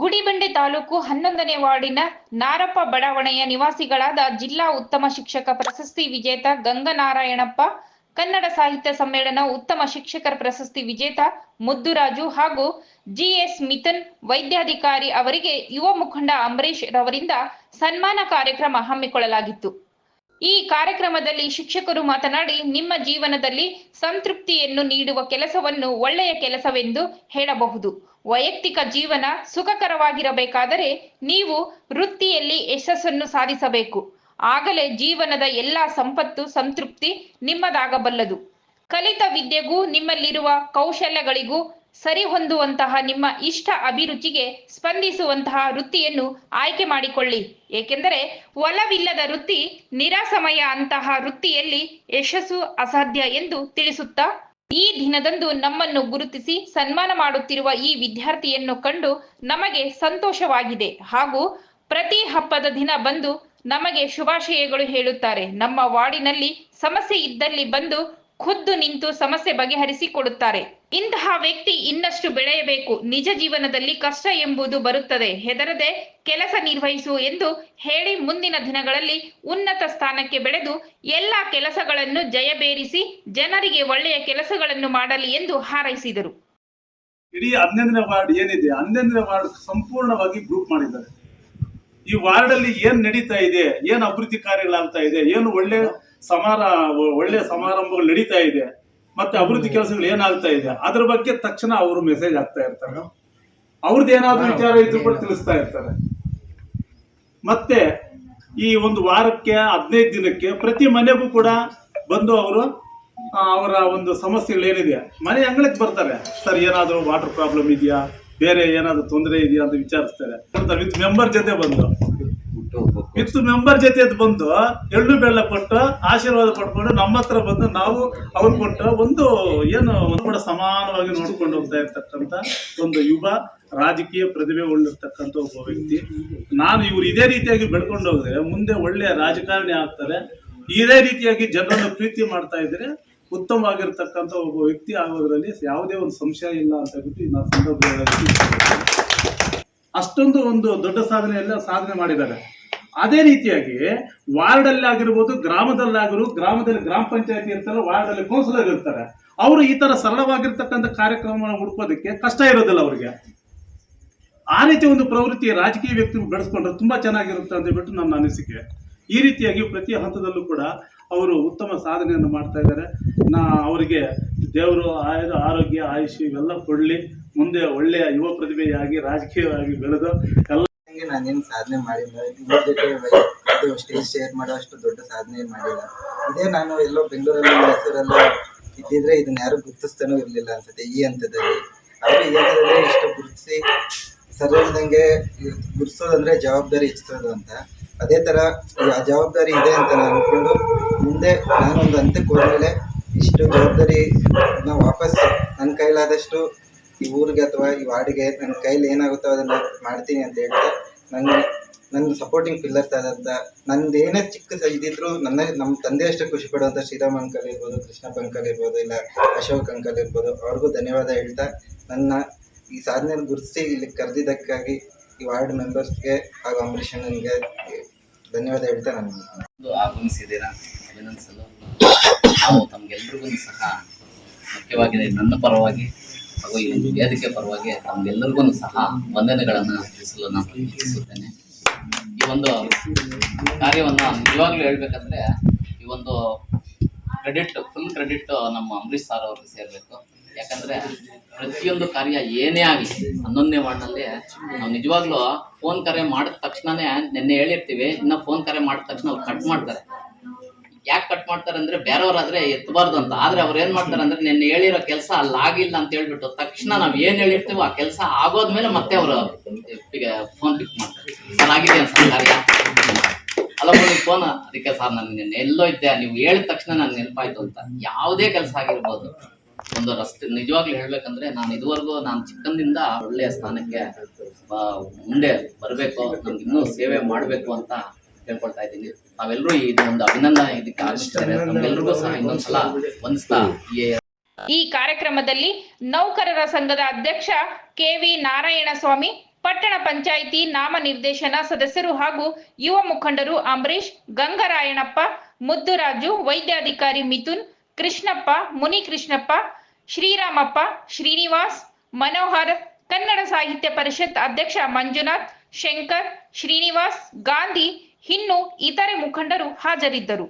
ಗುಡಿಬಂಡೆ ತಾಲೂಕು ಹನ್ನೊಂದನೇ ವಾರ್ಡಿನ ನಾರಪ್ಪ ಬಡಾವಣೆಯ ನಿವಾಸಿಗಳಾದ ಜಿಲ್ಲಾ ಉತ್ತಮ ಶಿಕ್ಷಕ ಪ್ರಶಸ್ತಿ ವಿಜೇತ ಗಂಗನಾರಾಯಣಪ್ಪ, ಕನ್ನಡ ಸಾಹಿತ್ಯ ಸಮ್ಮೇಳನ ಉತ್ತಮ ಶಿಕ್ಷಕರ ಪ್ರಶಸ್ತಿ ವಿಜೇತ ಮುದ್ದುರಾಜು ಹಾಗೂ ಜಿಎಸ್ ಮಿಥನ್ ವೈದ್ಯಾಧಿಕಾರಿ ಅವರಿಗೆ ಯುವ ಮುಖಂಡ ಅಂಬರೀಶ್ ರವರಿಂದ ಸನ್ಮಾನ ಕಾರ್ಯಕ್ರಮ ಹಮ್ಮಿಕೊಳ್ಳಲಾಗಿತ್ತು. ಈ ಕಾರ್ಯಕ್ರಮದಲ್ಲಿ ಶಿಕ್ಷಕರು ಮಾತನಾಡಿ, ನಿಮ್ಮ ಜೀವನದಲ್ಲಿ ಸಂತೃಪ್ತಿಯನ್ನು ನೀಡುವ ಕೆಲಸವನ್ನು ಒಳ್ಳೆಯ ಕೆಲಸವೆಂದು ಹೇಳಬಹುದು. ವೈಯಕ್ತಿಕ ಜೀವನ ಸುಖಕರವಾಗಿರಬೇಕಾದರೆ ನೀವು ವೃತ್ತಿಯಲ್ಲಿ ಯಶಸ್ಸನ್ನು ಸಾಧಿಸಬೇಕು. ಆಗಲೇ ಜೀವನದ ಎಲ್ಲ ಸಂಪತ್ತು ಸಂತೃಪ್ತಿ ನಿಮ್ಮದಾಗಬಲ್ಲದು. ಕಲಿತ ವಿದ್ಯೆಗೂ ನಿಮ್ಮಲ್ಲಿರುವ ಕೌಶಲ್ಯಗಳಿಗೂ ಸರಿಹೊಂದುವಂತಹ ನಿಮ್ಮ ಇಷ್ಟ ಅಭಿರುಚಿಗೆ ಸ್ಪಂದಿಸುವಂತಹ ವೃತ್ತಿಯನ್ನು ಆಯ್ಕೆ ಮಾಡಿಕೊಳ್ಳಿ. ಏಕೆಂದರೆ ಒಲವಿಲ್ಲದ ವೃತ್ತಿ ನಿರಾಸಮಯ ಅಂತಹ ವೃತ್ತಿಯಲ್ಲಿ ಯಶಸ್ಸು ಅಸಾಧ್ಯ ಎಂದು ತಿಳಿಸುತ್ತಾ ಈ ದಿನದಂದು ನಮ್ಮನ್ನು ಗುರುತಿಸಿ ಸನ್ಮಾನ ಮಾಡುತ್ತಿರುವ ಈ ವಿದ್ಯಾರ್ಥಿಯನ್ನು ಕಂಡು ನಮಗೆ ಸಂತೋಷವಾಗಿದೆ. ಹಾಗೂ ಪ್ರತಿ ಹಬ್ಬದ ದಿನ ಬಂದು ನಮಗೆ ಶುಭಾಶಯಗಳು ಹೇಳುತ್ತಾರೆ. ನಮ್ಮ ವಾರ್ಡಿನಲ್ಲಿ ಸಮಸ್ಯೆ ಇದ್ದಲ್ಲಿ ಬಂದು ಖುದ್ದು ನಿಂತು ಸಮಸ್ಯೆ ಬಗೆಹರಿಸಿಕೊಡುತ್ತಾರೆ ಇಂತಹ ವ್ಯಕ್ತಿ ಇನ್ನಷ್ಟು ಬೆಳೆಯಬೇಕು. ನಿಜ ಜೀವನದಲ್ಲಿ ಕಷ್ಟ ಎಂಬುದು ಬರುತ್ತದೆ. ಹೆದರದೆ ಕೆಲಸ ನಿರ್ವಹಿಸು ಎಂದು ಹೇಳಿ ಮುಂದಿನ ದಿನಗಳಲ್ಲಿ ಉನ್ನತ ಸ್ಥಾನಕ್ಕೆ ಬೆಳೆದು ಎಲ್ಲ ಕೆಲಸಗಳನ್ನು ಜಯಬೇರಿಸಿ ಜನರಿಗೆ ಒಳ್ಳೆಯ ಕೆಲಸಗಳನ್ನು ಮಾಡಲಿ ಎಂದು ಹಾರೈಸಿದರು. ಇಡೀ ಹನ್ನೊಂದನೇ ವಾರ್ಡ್ ಏನಿದೆ ಹನ್ನೊಂದನೇ ವಾರ್ಡ್ ಸಂಪೂರ್ಣವಾಗಿ ಗ್ರೂಪ್ ಮಾಡಿದ್ದಾರೆ. ಈ ವಾರ್ಡ್ ಅಲ್ಲಿ ಏನ್ ನಡೀತಾ ಇದೆ, ಏನ್ ಅಭಿವೃದ್ಧಿ ಕಾರ್ಯಗಳಾಗ್ತಾ ಇದೆ, ಏನು ಒಳ್ಳೆ ಸಮಾರ ಒಳ್ಳೆ ಸಮಾರಂಭಗಳು ನಡೀತಾ ಇದೆ. ಮತ್ತೆ ಅಭಿವೃದ್ಧಿ ಕೆಲಸಗಳು ಏನಾಗ್ತಾ ಇದೆ? ಅದ್ರ ಬಗ್ಗೆ ತಕ್ಷಣ ಅವರು ಮೆಸೇಜ್ ಆಗ್ತಾ ಇರ್ತಾರೆ. ಅವ್ರದ್ದು ಏನಾದ್ರು ವಿಚಾರ ಇದ್ರು ಕೂಡ ತಿಳಿಸ್ತಾ ಇರ್ತಾರೆ. ಮತ್ತೆ ಈ ಒಂದು ವಾರಕ್ಕೆ ಹದಿನೈದು ದಿನಕ್ಕೆ ಪ್ರತಿ ಮನೆಗೂ ಕೂಡ ಬಂದು ಅವರು ಅವರ ಒಂದು ಸಮಸ್ಯೆಗಳು ಏನಿದೆ? ಮನೆ ಅಂಗಳಕ್ಕೆ ಬರ್ತಾರೆ. ಸರ್ ಏನಾದರೂ ವಾಟರ್ ಪ್ರಾಬ್ಲಮ್ ಇದೆಯಾ? ಬೇರೆ ಏನಾದರೂ ತೊಂದರೆ ಇದೆಯಾ? ಅಂತ ವಿಚಾರಿಸ್ತಾರೆ. ವಿತ್ ಮೆಂಬರ್ ಜೊತೆ ಬಂದು ವಿತ್ ಮೆಂಬರ್ ಜೊತೆ ಬಂದು, ಎಳ್ಳು ಬೆಳ್ಳ ಕೊಟ್ಟು, ಆಶೀರ್ವಾದ ಪಡ್ಕೊಂಡು ನಮ್ಮ ಹತ್ರ ಬಂದು ನಾವು ಅವ್ರು ಕೊಟ್ಟು ಒಂದು ಏನು ಕೂಡ ಸಮಾನವಾಗಿ ನೋಡ್ಕೊಂಡು ಹೋಗ್ತಾ ಇರ್ತಕ್ಕಂಥ ಒಂದು ಯುವ ರಾಜಕೀಯ ಪ್ರತಿಭೆ ಉಳ್ಳಿರ್ತಕ್ಕಂಥ ಒಬ್ಬ ವ್ಯಕ್ತಿ. ನಾನು ಇವ್ರು ಇದೇ ರೀತಿಯಾಗಿ ಬೆಳ್ಕೊಂಡು ಹೋದ್ರೆ ಮುಂದೆ ಒಳ್ಳೆಯ ರಾಜಕಾರಣಿ ಆಗ್ತಾರೆ. ಇದೇ ರೀತಿಯಾಗಿ ಜನರನ್ನು ಪ್ರೀತಿ ಮಾಡ್ತಾ ಇದ್ರೆ ಉತ್ತಮವಾಗಿರ್ತಕ್ಕಂಥ ಒಬ್ಬ ವ್ಯಕ್ತಿ ಆಗೋದ್ರಲ್ಲಿ ಯಾವುದೇ ಒಂದು ಸಂಶಯ ಇಲ್ಲ ಅಂತ ಹೇಳ್ಬಿಟ್ಟು ನಾನು ಸಂದರ್ಭದಲ್ಲಿ ಅಷ್ಟೊಂದು ಒಂದು ದೊಡ್ಡ ಸಾಧನೆಯಲ್ಲ ಸಾಧನೆ ಮಾಡಿದ್ದಾರೆ. ಅದೇ ರೀತಿಯಾಗಿ ವಾರ್ಡ್ ಅಲ್ಲಿ ಆಗಿರ್ಬೋದು ಗ್ರಾಮದಲ್ಲಾಗಿರು, ಗ್ರಾಮದಲ್ಲಿ ಗ್ರಾಮ ಪಂಚಾಯತಿ ಇರ್ತಾರೆ ವಾರ್ಡ್ ಅಲ್ಲಿ ಕೌನ್ಸಿಲರ್ ಇರ್ತಾರೆ. ಅವರು ಈ ತರ ಸರಳವಾಗಿರ್ತಕ್ಕಂಥ ಕಾರ್ಯಕ್ರಮವನ್ನು ಹುಡುಕೋದಕ್ಕೆ ಕಷ್ಟ ಇರೋದಿಲ್ಲ ಅವರಿಗೆ. ಆ ರೀತಿ ಒಂದು ಪ್ರವೃತ್ತಿ ರಾಜಕೀಯ ವ್ಯಕ್ತಿ ಬೆಳೆಸ್ಕೊಂಡ್ರೆ ತುಂಬಾ ಚೆನ್ನಾಗಿರುತ್ತೆ ಅಂತ ಹೇಳ್ಬಿಟ್ಟು ನನ್ನ ಅನಿಸಿಕೆ. ಈ ರೀತಿಯಾಗಿ ಪ್ರತಿ ಹಂತದಲ್ಲೂ ಕೂಡ ಅವರು ಉತ್ತಮ ಸಾಧನೆಯನ್ನು ಮಾಡ್ತಾ ಇದ್ದಾರೆ. ನಾ ಅವರಿಗೆ ದೇವರು ಆಯುಧ ಆರೋಗ್ಯ ಆಯುಷ್ ಇವೆಲ್ಲ ಕೊಡಲಿ. ಮುಂದೆ ಒಳ್ಳೆಯ ಯುವ ಪ್ರತಿಭೆಯಾಗಿ, ರಾಜಕೀಯವಾಗಿ ಬೆಳೆದು ಎಲ್ಲ ಹಂಗೆ ನಾನೇನು ಸಾಧನೆ ಮಾಡಿಲ್ಲ. ಇವ್ರ ಜೊತೆ ಇದು ಸ್ಟೇಜ್ ಶೇರ್ ಮಾಡೋ ಅಷ್ಟು ದೊಡ್ಡ ಸಾಧನೆ ಮಾಡಿಲ್ಲ. ಇದೇ ನಾನು ಎಲ್ಲೋ ಬೆಂಗಳೂರಲ್ಲಿ ಮೈಸೂರಲ್ಲ ಇದ್ದಿದ್ರೆ ಇದನ್ನ ಯಾರು ಗುರುತಿಸ್ತಾನೂ ಇರಲಿಲ್ಲ ಅನ್ಸುತ್ತೆ ಈ ಹಂತದಲ್ಲಿ. ಅವರು ಈ ಹಂತದಲ್ಲಿ ಇಷ್ಟು ಗುರುತಿಸಿ ಸರ್ ಹೇಳ್ದಂಗೆ ಜವಾಬ್ದಾರಿ ಹೆಚ್ಚಿಸೋದು ಅಂತ. ಅದೇ ಥರ ಆ ಜವಾಬ್ದಾರಿ ಇದೆ ಅಂತ ನಾನು ಅಂದ್ಕೊಂಡು ಮುಂದೆ ನಾನೊಂದು ಹಂತಕ್ಕೆ ಹೋದ್ಮೇಲೆ ಇಷ್ಟು ಜವಾಬ್ದಾರಿ ವಾಪಸ್ ನನ್ನ ಕೈಲಾದಷ್ಟು ಈ ಊರಿಗೆ ಅಥವಾ ಈ ವಾರ್ಡಿಗೆ ನನ್ನ ಕೈಲಿ ಏನಾಗುತ್ತೋ ಅದನ್ನು ಮಾಡ್ತೀನಿ ಅಂತ ಹೇಳ್ತಾ ನನ್ನ ನನ್ನ ಸಪೋರ್ಟಿಂಗ್ ಪಿಲ್ಲರ್ಸ್ ಆದಂಥ ನಂದು ಏನೇ ಚಿಕ್ಕ ಇದ್ದಿದ್ರು ನನ್ನ ನಮ್ಮ ತಂದೆ ಅಷ್ಟೇ ಖುಷಿ ಪಡುವಂಥ ಶ್ರೀರಾಮ್ ಅಂಕಲ್ ಇರ್ಬೋದು ಕೃಷ್ಣಪ್ಪ ಅಂಕಲ್ ಇರ್ಬೋದು, ಇಲ್ಲ ಅಶೋಕ್ ಅಂಕಲ್ ಇರ್ಬೋದು, ಅವ್ರಿಗೂ ಧನ್ಯವಾದ ಹೇಳ್ತಾ ನನ್ನ ಈ ಸಾಧನೆ ಗುರುತಿಸಿ ಇಲ್ಲಿ ಕರೆದಿದ್ದಕ್ಕಾಗಿ ಈ ವಾರ್ಡ್ ಮೆಂಬರ್ಸ್ಗೆ ಹಾಗೂ ಅಂಬರೀಷ್ ನನಗೆ ಧನ್ಯವಾದ ಹೇಳ್ತಾ ನಾನು ಆಗಮಿಸಿದ್ದೀರಾ? ಅಭಿನಂದಿಸಲು. ನಾವು ತಮಗೆಲ್ರಿಗೂ ಸಹ ಮುಖ್ಯವಾಗಿ ನನ್ನ ಪರವಾಗಿ ಹಾಗೂ ಈ ವೇದಿಕೆ ಪರವಾಗಿ ತಮ್ಗೆಲ್ಲರಿಗೂ ಸಹ ವಂದನೆಗಳನ್ನು ತಿಳಿಸಲು ನಾನು ಇಚ್ಛಿಸುತ್ತೇನೆ ಈ ಒಂದು ಕಾರ್ಯವನ್ನು ನಿಜವಾಗ್ಲೂ ಹೇಳ್ಬೇಕಂದ್ರೆ, ಈ ಒಂದು ಕ್ರೆಡಿಟ್ ಫುಲ್ ಕ್ರೆಡಿಟ್ ನಮ್ಮ ಅಂಬರೀಶ್ ಸರ್ ಅವ್ರಿಗೆ ಸೇರಬೇಕು. ಯಾಕಂದ್ರೆ ಪ್ರತಿಯೊಂದು ಕಾರ್ಯ ಏನೇ ಆಗಲಿ, ಹನ್ನೊಂದನೇ ವಾರ್ಡ್ನಲ್ಲಿ ನಾವು ನಿಜವಾಗ್ಲೂ ಫೋನ್ ಕರೆ ಮಾಡಿದ ತಕ್ಷಣನೇ ನಿನ್ನೆ ಹೇಳಿರ್ತೀವಿ, ಇನ್ನ ಫೋನ್ ಕರೆ ಮಾಡಿದ ತಕ್ಷಣ ಅವ್ರು ಕಟ್ ಮಾಡ್ತಾರೆ. ಯಾಕೆ ಕಟ್ ಮಾಡ್ತಾರೆ ಅಂದ್ರೆ ಬೇರೆಯವ್ರಾದ್ರೆ ಎತ್ತಬಾರ್ದು ಅಂತ. ಆದ್ರೆ ಅವ್ರು ಏನ್ ಮಾಡ್ತಾರೆ ಅಂದ್ರೆ ನಿನ್ನೆ ಹೇಳಿರೋ ಕೆಲಸ ಅಲ್ಲಿ ಆಗಿಲ್ಲ ಅಂತ ಹೇಳ್ಬಿಟ್ಟು ತಕ್ಷಣ ನಾವ್ ಏನ್ ಹೇಳಿರ್ತೀವೋ ಆ ಕೆಲಸ ಆಗೋದ್ಮೇಲೆ ಮತ್ತೆ ಅವರು ಫೋನ್ ಪಿಕ್ ಮಾಡ್ತಾರೆ. ಸರ್ ಆಗಿದೆ ಫೋನ್ ಅದಕ್ಕೆ ಸರ್ ನಾನು ನಿನ್ನೆ ಎಲ್ಲೋ ಇದ್ದೆ, ನೀವು ಹೇಳಿದ ತಕ್ಷಣ ನಾನು ನೆನಪಾಯ್ತು ಅಂತ. ಯಾವುದೇ ಕೆಲಸ ಆಗಿರ್ಬೋದು. ಒಂದು ರಸ್ತೆ ನಿಜವಾಗ್ಲೂ ಹೇಳ್ಬೇಕಂದ್ರೆ ನಾನು ಇದುವರೆಗೂ ನಾನು ಚಿಕ್ಕಂದಿಂದ ಒಳ್ಳೆಯ ಸ್ಥಾನಕ್ಕೆ ಮುಂದೆ ಬರಬೇಕು ನಮ್ಗೆ ಇನ್ನೂ ಸೇವೆ ಮಾಡಬೇಕು ಅಂತ ಕೇಳ್ಕೊಳ್ತಾ ಇದ್ದೀನಿ ತಾವೆಲ್ಲರೂ ಇದು ಒಂದು ಅಭಿನಂದನೆ ಇದಕ್ಕೆ ಆಗಿಸ್ತಾರೆ ನಮ್ಗೆಲ್ರಿಗೂ ಸಹ ಇನ್ನೊಂದ್ಸಲ ವಂದಿಸ್ತಾ ಈ ಈ ಕಾರ್ಯಕ್ರಮದಲ್ಲಿ ನೌಕರರ ಸಂಘದ ಅಧ್ಯಕ್ಷ ಕೆವಿ ನಾರಾಯಣಸ್ವಾಮಿ ಪಟ್ಟಣ ಪಂಚಾಯಿತಿ ನಾಮ ನಿರ್ದೇಶನ ಸದಸ್ಯರು ಹಾಗೂ ಯುವ ಮುಖಂಡರು ಅಂಬರೀಶ್ ಗಂಗರಾಯಣಪ್ಪ ಮುದ್ದುರಾಜು ವೈದ್ಯಾಧಿಕಾರಿ ಮಿಥುನ್ ಕೃಷ್ಣಪ್ಪ ಮುನಿ ಕೃಷ್ಣಪ್ಪ ಶ್ರೀರಾಮಪ್ಪ ಶ್ರೀನಿವಾಸ್ ಮನೋಹರ್ ಕನ್ನಡ ಸಾಹಿತ್ಯ ಪರಿಷತ್ ಅಧ್ಯಕ್ಷ ಮಂಜುನಾಥ್ ಶಂಕರ್ ಶ್ರೀನಿವಾಸ್ ಗಾಂಧಿ ಇನ್ನು ಇತರೆ ಮುಖಂಡರು ಹಾಜರಿದ್ದರು.